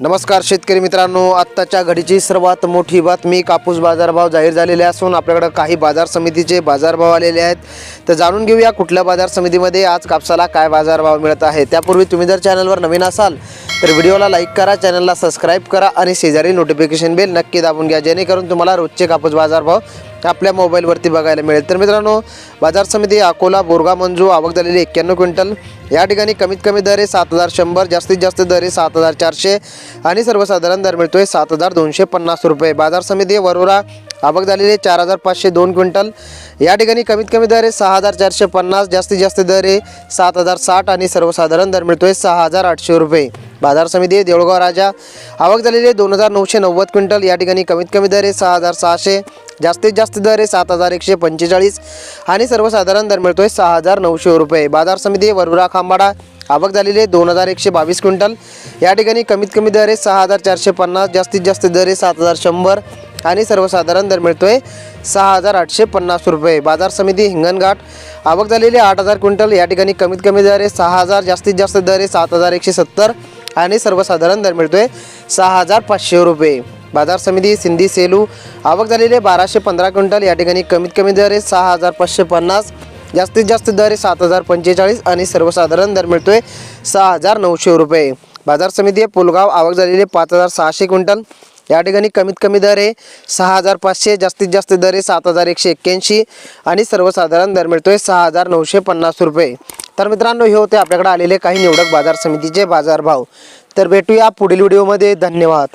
नमस्कार शेतकरी मित्रांनो आत्ताच्या घडीची सर्वात मोठी बातमी कापूस बाजारभाव जाहीर झालेले असून आपल्याकडं काही बाजार समितीचे बाजारभाव आलेले आहेत. तर जाणून घेऊया कुठल्या बाजार समितीमध्ये आज कापसाला काय बाजारभाव मिळत आहे. त्यापूर्वी तुम्ही जर चॅनलवर नवीन असाल तर व्हिडिओला लाईक करा चॅनलला सबस्क्राईब करा आणि शेजारी नोटिफिकेशन बेल नक्की दाबून घ्या जेणेकरून तुम्हाला रोजचे कापूस बाजारभाव आपल्या मोबाईलवरती बघायला मिळेल. तर मित्रांनो बाजार समिती अकोला बोरगा मंजू आवक झालेली एक्क्याण्णव क्विंटल या ठिकाणी कमीत कमी दर आहे सात हजार शंभर जास्तीत जास्त दर आहे सात हजार चारशे आणि सर्वसाधारण दर मिळतो आहे सात हजार दोनशे पन्नास रुपये. बाजार समिती वरोरा आवक झालेली आहे चार हजार पाचशे दोन क्विंटल. या ठिकाणी कमीत कमी दर आहे सहा हजार चारशे पन्नास जास्तीत जास्त दर आहे सात हजार साठ आणि सर्वसाधारण दर मिळतो आहे सहा हजार आठशे रुपये. बाजार समिती देवळगाव देऊळगाव राजा आवक झालेली आहे दोन हजार नऊशे नव्वद क्विंटल. या ठिकाणी कमीत कमी दर आहे सहा हजार सहाशे जास्तीत जास्त दर आहे सात हजार एकशे पंचेचाळीस आणि सर्वसाधारण दर मिळतोय सहा हजार नऊशे रुपये. बाजार समिती वरुरा खांबाडा आवक झालेली आहे दोन हजार एकशे बावीस क्विंटल. या ठिकाणी कमीत कमी दर आहे सहा हजार चारशे पन्नास जास्तीत जास्त दर आहे सात हजार शंभर आणि सर्वसाधारण दर मिळतोय सहा हजार आठशे पन्नास रुपये. बाजार समिती हिंगणघाट आवक झालेली आठ हजार क्विंटल. या ठिकाणी कमीत कमी दर आहे सहा हजार जास्तीत जास्त दर आहे सात हजार एकशे सत्तर आणि सर्वसाधारण दर मिळतोय सहा हजार पाचशे रुपये. बाजार समिती सिंधी सेलू आवक झालेले बाराशे पंधरा क्विंटल. या ठिकाणी कमीत कमी दर आहे सहा हजार पाचशे पन्नास. जास्तीत जास्त दर आहे सात हजार पंचेचाळीस आणि सर्वसाधारण दर मिळतोय सहा हजार नऊशे रुपये. बाजार समिती आहे पुलगाव. आवक झालेले पाच हजार सहाशे क्विंटल. या ठिकाणी कमीत कमी दर आहे सहा हजार पाचशे. जास्तीत जास्त दर आहे सात हजार एकशे एक्क्याऐंशी. आणि सर्वसाधारण दर मिळतोय सहा हजार नऊशे पन्नास रुपये. तर मित्रांनो हे होते आपल्याकडे आलेले काही निवडक बाजार समितीचे बाजारभाव. तर भेटूया पुढील व्हिडिओमध्ये. धन्यवाद.